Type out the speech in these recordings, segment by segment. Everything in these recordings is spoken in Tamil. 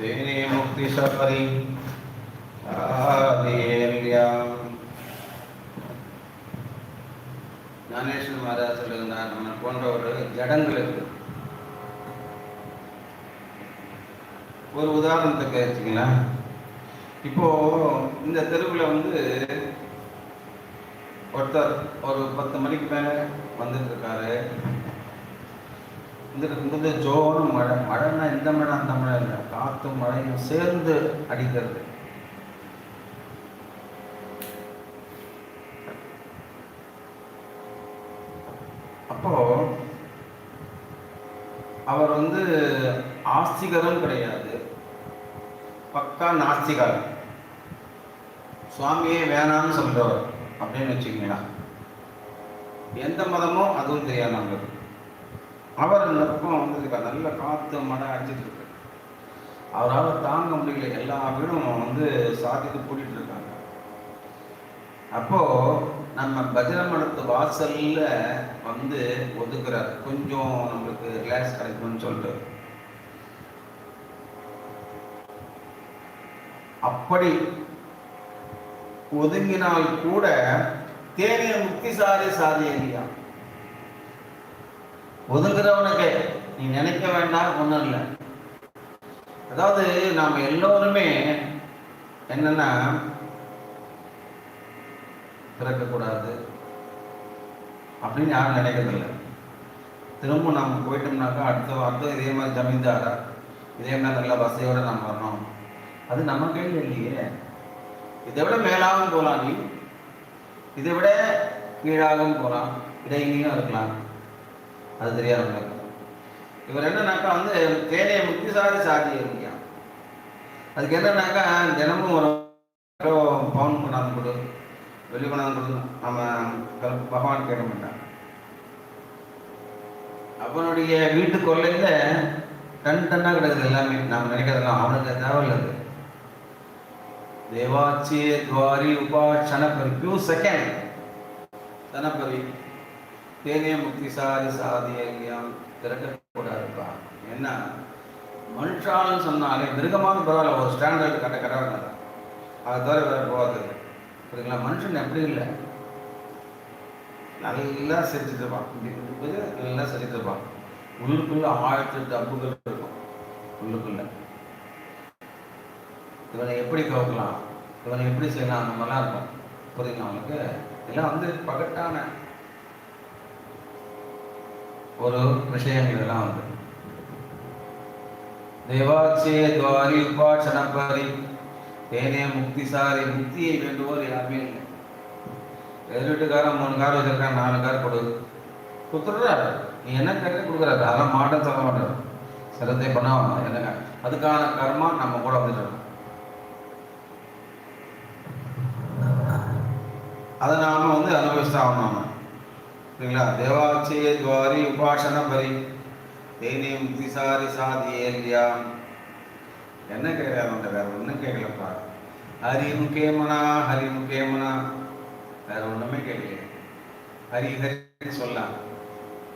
तेने मुक्तिसपरि ஆதியேல்யாம் ஞானேஸ்வர மகாராஜ் சொல்லுகிறார் நம்ம போன்ற ஒரு ஜடங்களுக்கு ஒரு உதாரணத்துக்கு வச்சுக்கலாம் இப்போ இந்த தெருவில் வந்து ஒருத்தர் ஒரு பத்து மணிக்கு மேலே வந்துட்டு இருக்காரு இந்த இருக்கும்போது ஜோரும் மழை மழைன்னா இந்த மழை அந்த மழை இல்லை. காற்றும் மழையும் சேர்ந்து அடிக்கிறது. அப்போ அவர் வந்து ஆஸ்திகரும் கிடையாது. பக்கா நாஸ்திகர். சுவாமியே வேணாம்னு சொல்றவர். அப்படின்னு வச்சுக்கீங்களா? எந்த மதமோ அதுவும் தெரியாது நம்மளுக்கு அவர் இந்த பக்கம் நல்ல காற்று மழை அடிச்சிட்டு இருக்கு. அவரால் தாங்க முடியல. எல்லா வீடும் வந்து சாதித்து கூட்டிட்டு இருக்காங்க. அப்போ நம்ம பஜனை மடத்து வாசல்ல வந்து ஒதுக்குறார். கொஞ்சம் நம்மளுக்கு ரிலாக்ஸ் கிடைக்கும்னு சொல்லிட்டு. அப்படி ஒதுங்கினால் கூட தேனிய முக்திசாரி சாதியா ஒதுங்குறவனுக்கு நீ நினைக்க வேண்டாம் ஒன்றும் இல்லை. அதாவது நாம் எல்லோருமே என்னன்னா பிறக்கக்கூடாது அப்படின்னு யாரும் நினைக்கிறதில்ல. திரும்ப நம்ம போயிட்டோம்னாக்கா அடுத்த அடுத்த இதே மாதிரி ஜமீன்தாரா? இதே மாதிரி நல்ல வசதியோட நம்ம வரணும். அது நம்ம கையில் இல்லையே. இதை விட மேலாகவும் போகலாம் நீ இதை விட கீழாகவும் போகலாம் இடையிலையும் இருக்கலாம். அது தெரியாது இவர் என்னன்னாக்கா வந்து தேனையை முக்திசாரி சாதி இருக்கியா அதுக்கு என்னன்னாக்கா தினமும் ஒரு பவுன் கொண்டாந்து கொடு வெளி கொண்டாந்து கொடு நம்ம பகவான் கேட்க மாட்டான் அவனுடைய வீட்டு கொள்ளையில டன் டன்னாக கிடக்குது எல்லாமே. நாம் நினைக்கிறதெல்லாம் அவனுக்கு தேவையில்லை அது. துவாரி உபா க்ஷணப்பரி பியூ செகண்ட் தனப்பரி தேனே முக்திசாரி சாதியம் திறக்கக்கூடாதுப்பா என்ன? மனுஷாலும் சொன்னாலே மிருகமான பரவாயில்ல ஒரு ஸ்டாண்டர்ட் கட்ட கடவுள் அதை தவிர வேற போகாது. புரியுங்களா மனுஷன் எப்படி இல்லை? நல்லா செஞ்சுட்டு நல்லா செஞ்சுட்டு உள்ளுக்குள்ள ஆயிரத்தி எட்டு அம்புகள் இருக்கும். உள்ளுக்குள்ள. இவனை எப்படி கவக்கலாம் இவனை எப்படி செய்யலாம்? அந்த மாதிரிலாம் இருக்கும். புரியுங்களா அவனுக்கு இதெல்லாம் வந்து பகட்டான ஒரு விஷயங்கள் இதெல்லாம் வந்து தேவாச்சே துவாரி உபாசனப்பரி தேனே முக்திசாரி முக்தியை வேண்டுவோர் யாருமே இல்லை. எதிர் வீட்டுக்காரன் மூணு கார் வச்சிருக்கான் நாலு கார் கொடு. கொடுத்துட்றாரு நீ என்ன கேட்க கொடுக்குறாரு அதெல்லாம் மாட்டம் சொல்ல மாட்டார். சிரத்தை பண்ண என்னங்க? அதுக்கான கர்மா நம்ம கூட வந்துட்டு அதை நாம வந்து அனுபவிச்சு ஆகணும். நாம சரிங்களா தேவாட்சிய துவாரி உபாசன பரி தேனே முக்திசாரி சாதி ஏல்யாம் என்ன கேட்கறாங்க வேற ஒன்றும் கேட்கலப்பா ஹரி முகேமனா ஹரி முகேமனா வேற ஒண்ணுமே கேட்கல ஹரி ஹரி சொல்லலாம்.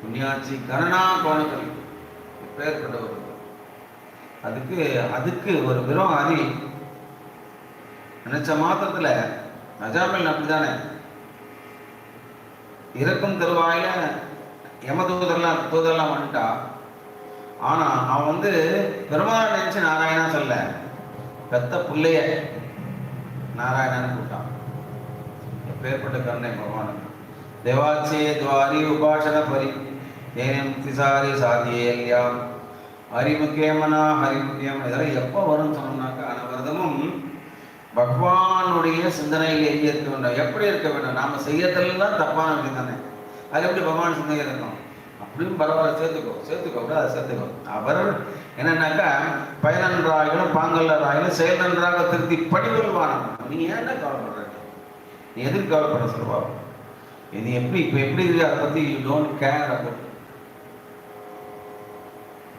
புண்ணியாச்சி கரணா கோணக்கல். பேர்பட்ட ஒரு அதுக்கு அதுக்கு ஒரு வெறும் ஹரி நினைச்ச மாத்திரத்துல நஜாமில் அப்படிதானே இறக்கும் தருவாயில யமதூதர்லாம் தூதர்லாம் வந்துட்டா. ஆனா அவன் வந்து பெருமாள் நினைச்சு நாராயணா சொல்ல பெத்த பிள்ளைய நாராயணன்னு கூப்பிட்டான். எப்பேற்பட்ட கருணை பகவானுக்கு. தேவாச்சே துவாரி உபாசன பரி தேனே முக்திசாரி சாதியேல்யாம் ஹரிமுக்கியமனா ஹரிமுக்கியம் இதெல்லாம் எப்போ வரும்னு சொன்னாக்கா அனவரதமும் பகவானுடைய சிந்தனையிலேயே இருக்க வேண்டும் எப்படி இருக்க வேண்டும்? நாம செய்யறதெல்லாம் தப்பான சிந்தனை தானே அது எப்படி பகவான் சிந்தனை இருக்கும் அப்படியும் பரவாயில்ல சேர்த்துக்கோ சேர்த்துக்கோ கூட அதை சேர்த்துக்கோ. அவர் என்னன்னாக்கா பயனன்றாயிலும் பாங்கல்லராயிலும் செயல் நன்றாக திருத்தி படிவல்வானம் நீ ஏன்டா கவலைப்படுற? நீ எதுக்கு கவலைப்பட சொல்லுவா? இது எப்படி இப்போ எப்படி இருக்கு? அதை பற்றி யூ டோன்ட் கேர் அபவுட்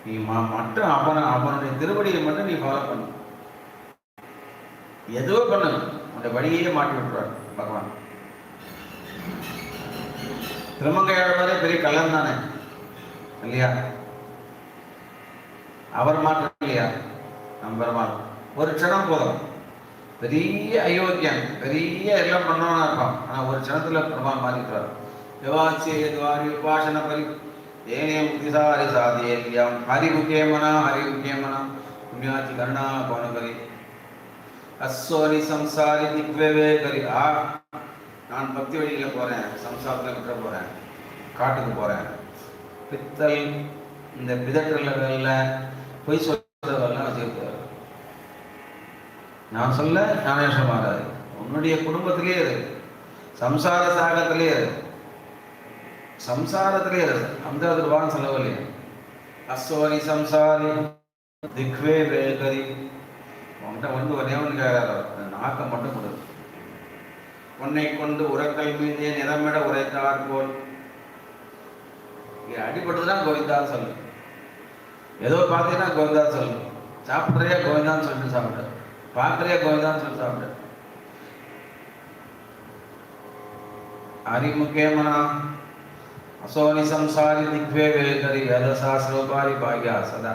நீ மட்டும் அவனை அவனுடைய திருவடியை மட்டும் நீ ஃபாலோ பண்ணு. ஏதோ பண்ணு உன்னை வழியே மாட்டி விட்டுறாரு பகவான். திருமங்கையாழ்வாரே பெரிய கலர் தானே? இல்லையா? அவர் மாற்றம் இல்லையா? நம் பெருமாள். ஒரு க்ஷணம் போதும். பெரிய அயோக்கியம் பெரிய எல்லாம் பண்ணவனா இருப்பான். ஆனா ஒரு க்ஷணத்துல பெருமாள் மாறிக்கிறார். விவாச்சிய துவாரி உபாசன பரி ஏனே முக்திசாரி சாதியம் ஹரிமுகேமனா ஹரிமுகேமனா புண்ணியாச்சி கருணா கோணகரி அஸ்வரி சம்சாரி திக்வேவே கரி ஆ நான் பக்தி வழியில போறேன். சம்சாரத்துல விட்டுற போறேன். காட்டுக்கு போறேன். பித்தல் இந்த பிதற்றல பொய் சொல்றதெல்லாம் வச்சுக்கிட்டு நான் சொல்ல ஞானேஸ்வரம் ஆகாது உன்னுடைய குடும்பத்திலே இரு. சம்சார சாகத்திலே இரு. சம்சாரத்திலே இரு. அந்த அதுவான் செலவு இல்லையா அஸ்வரி சம்சாரி திக்வே வேகரி உன்கிட்ட வந்து ஒரே ஒன்று நாக்கம் மட்டும் கொடு. உன்னை கொண்டு உரக்கல் மீது நிறமிட உரைத்தார் போல். இங்கே அடிபட்டதுதான் கோவிந்தா சொல்லு. ஏதோ பார்த்தீங்கன்னா கோவிந்தா சொல்லு. சாப்பிட்றியா கோவிந்தான்னு சொல்லிட்டு சாப்பிட்டு பார்க்குறியா கோவிந்தான்னு சொல்லி சாப்பிட்டு அறிமுகேமனா அசோனி சம்சாரி திக்வே வேகரி வேதசாஸ்திரோபாரி பாக்யா சதா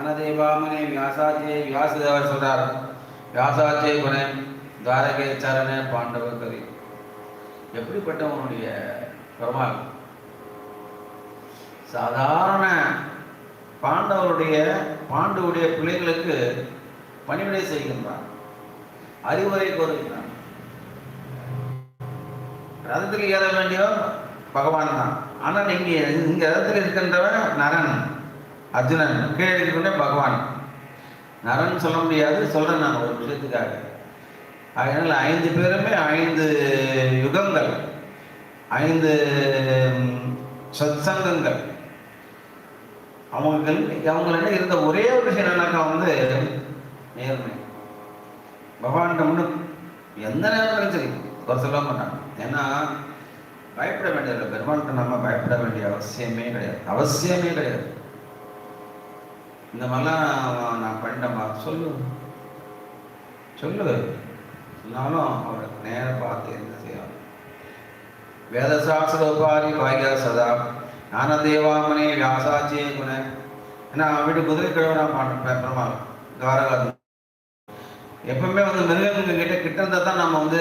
அனதேவாமனே வியாசாச்சே வியாசதேவர் சொல்றார். வியாசாச்சே குணே துவாரகே சரணே பாண்டவ கவி. எப்படிப்பட்டவனுடைய பெருமாள்? சாதாரண பாண்டவருடைய பாண்டவுடைய பிள்ளைகளுக்கு பணிவிடை செய்கின்றான். அறிவுரை கோருகின்றான் ரதத்தில் ஏற வேண்டியவன் பகவான் தான். ஆனால் இங்கே இங்க ரதத்தில் இருக்கின்றவன் நரன். அர்ஜுனன் கீழே இருக்கின்ற பகவான். நரன் சொல்ல முடியாது சொல்றேன் நான் ஒரு விஷயத்துக்காக. அதனால் ஐந்து பேருமே ஐந்து யுகங்கள் ஐந்து ம், சத்சங்கங்கள். அவங்களுக்கு அவங்களிடம் இருந்த ஒரே ஒரு விஷயம் என்னன்னாக்கா வந்து நேர்மை. பகவான்கிட்ட முன்னும் எந்த நேரத்திலும் சரி ஒரு சொல்ல மாட்டாங்க ஏன்னா பயப்பட வேண்டியதில்லை. பெருமான்கிட்ட நம்ம பயப்பட வேண்டிய அவசியமே கிடையாது. அவசியமே கிடையாது. இந்த மாதிரிலாம் நான் பண்ணிட்டேன்பா சொல்லு. சொல்லு. சொன்னாலும் அவர் நேரம் பார்த்து என்ன செய்யணும். வேதசாஸ்திரோபாரி பாகியா சதா. ஞானதேவாமனே வியாசாச்சியே குண. ஏன்னா அவன் வீட்டு குதிரை கிழவனா பாட்டு பெருமாள். துவாரகா எப்பவுமே வந்து மிருகங்க கிட்ட கிட்ட இருந்தா தான் நம்ம வந்து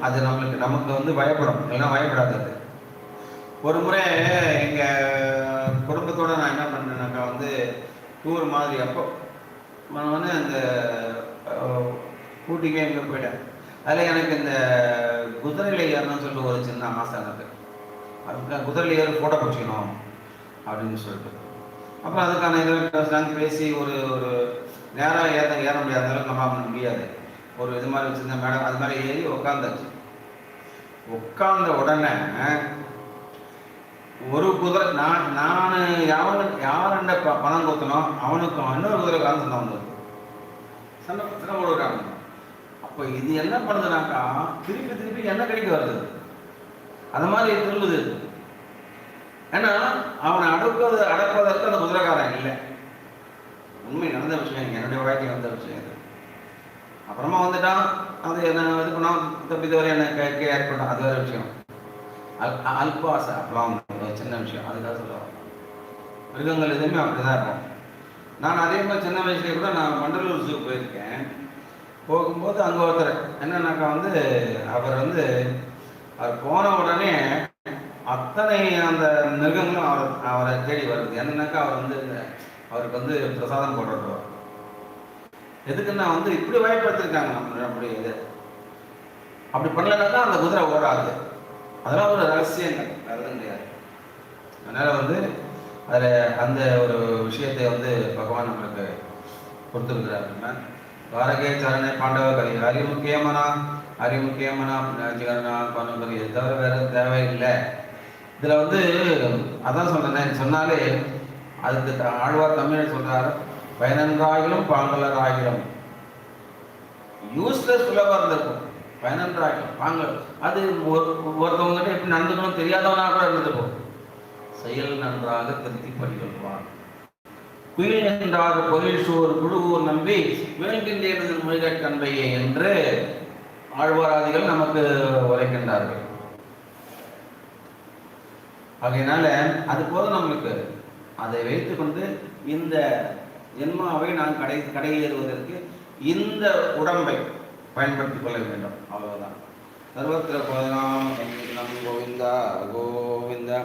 அது நம்மளுக்கு நமக்கு வந்து பயப்படும். இல்லைன்னா பயப்படாது ஒரு முறை எங்க குடும்பத்தோட நான் டூர் மாதிரி. அப்போ நான் வந்து அந்த அஹ், ஊட்டிக்கே எங்கே போயிட்டேன். அதில் எனக்கு இந்த குதிரையில் ஏறணும்னு சொல்லிட்டு ஒரு சின்ன ஆசை எனக்கு அதுக்கு குதிரையில் ஏறி ஃபோட்டோ பிடிச்சிக்கணும் அப்படின்னு சொல்லிட்டு. அப்புறம் அதுக்கான இதில் பேசி ஒரு ஒரு நேராக ஏற ஏற முடியாத அளவுக்கு நம்ம பண்ண முடியாது. ஒரு இது மாதிரி சின்ன மேடம் அது மாதிரி ஏறி உட்காந்தாச்சு உட்காந்த உடனே ஒரு குதிரை நான் நான் யாவன யாருண்ட ப பணம் கொடுத்தனோ அவனுக்கும் இன்னொரு குதிரை காலம் சண்டை வந்தது சண்டை சண்டை போடுறாங்க அப்போ இது என்ன பண்ணுதுனாக்கா திருப்பி திருப்பி என்ன கிடைக்க வருது. அது மாதிரி திரும்புது. ஏன்னா அவனை அடக்குவது அடக்குவதற்கு அந்த குதிரைக்காரன் இல்லை. உண்மை நடந்த விஷயம் என்னுடைய வாழ்க்கை நடந்த விஷயம் இது. அப்புறமா வந்துட்டான். அது என்ன இது பண்ணால் தப்பி தவிர என்ன கேட்க ஏற்பட்டான் அது வேறு விஷயம். அல் அல்பாசை அப்பெல்லாம் சின்ன விஷயம். அதுக்காக சொல்லுவாங்க. மிருகங்கள் எதுவுமே அப்படிதான் இருக்கும். நான் அதே மாதிரி சின்ன வயசுலேயே கூட நான் மண்டலூர் ஜூ போயிருக்கேன். போகும்போது அங்கே ஒருத்தர் என்னன்னாக்கா வந்து அவர் வந்து அவர் போன உடனே அத்தனை அந்த மிருகங்களும் அவர் அவரை தேடி வருது. என்னன்னாக்கா அவர் வந்து அவருக்கு வந்து பிரசாதம் போடுறது எதுக்குன்னா வந்து இப்படி வாய்ப்படுத்திருக்காங்க நம்ம அப்படி இது? அப்படி பண்ணலனாக்கா அந்த குதிரை ஓடாது. அதெல்லாம் ஒரு ரகசியங்கள். அதுதான் கிடையாது. அதனால் வந்து அதில் அந்த ஒரு விஷயத்தை வந்து பகவான் நம்மளுக்கு கொடுத்துருக்கிறார். நம்ம துவாரகே சரணே பாண்டவ கவி ஹரி முக்கியமனா ஹரி முக்கியமனா ஜீவனா பாண்டவரி இது தவிர வேற தேவையில்லை. இதில் வந்து அதான் சொல்றேன் சொன்னாலே அதுக்கு த- ஆழ்வார் தமிழ் சொல்கிறார் பயனன்றாயிலும் பாங்கலர் ஆகிலும் யூஸ்லெஸ் ஃபுல்லாக இருந்திருக்கும். பயனன்றாயிலும் பாங்கல் அது ஒரு ஒருத்தவங்ககிட்ட எப்படி நடந்துக்கணும் தெரியாதவனாக கூட இருந்திருக்கும். செயல் நன்றாக திருத்தி பணிகொள்வான் குயில் என்றார் பொருள் சோறு குழுவூர் நம்பி விளங்கின்றேனது மொழிகட் கண்பையே என்று ஆழ்வாராதிகள் நமக்கு உரைக்கின்றார்கள். ஆகையினால அது போதும் நம்மளுக்கு. அதை வைத்துக்கொண்டு இந்த ஜென்மாவை நான் கடை கடையேறுவதற்கு இந்த உடம்பை பயன்படுத்திக் கொள்ள வேண்டும். அவ்வளவுதான். சர்வத்திர கோதனாம கோவிந்தா கோவிந்தா.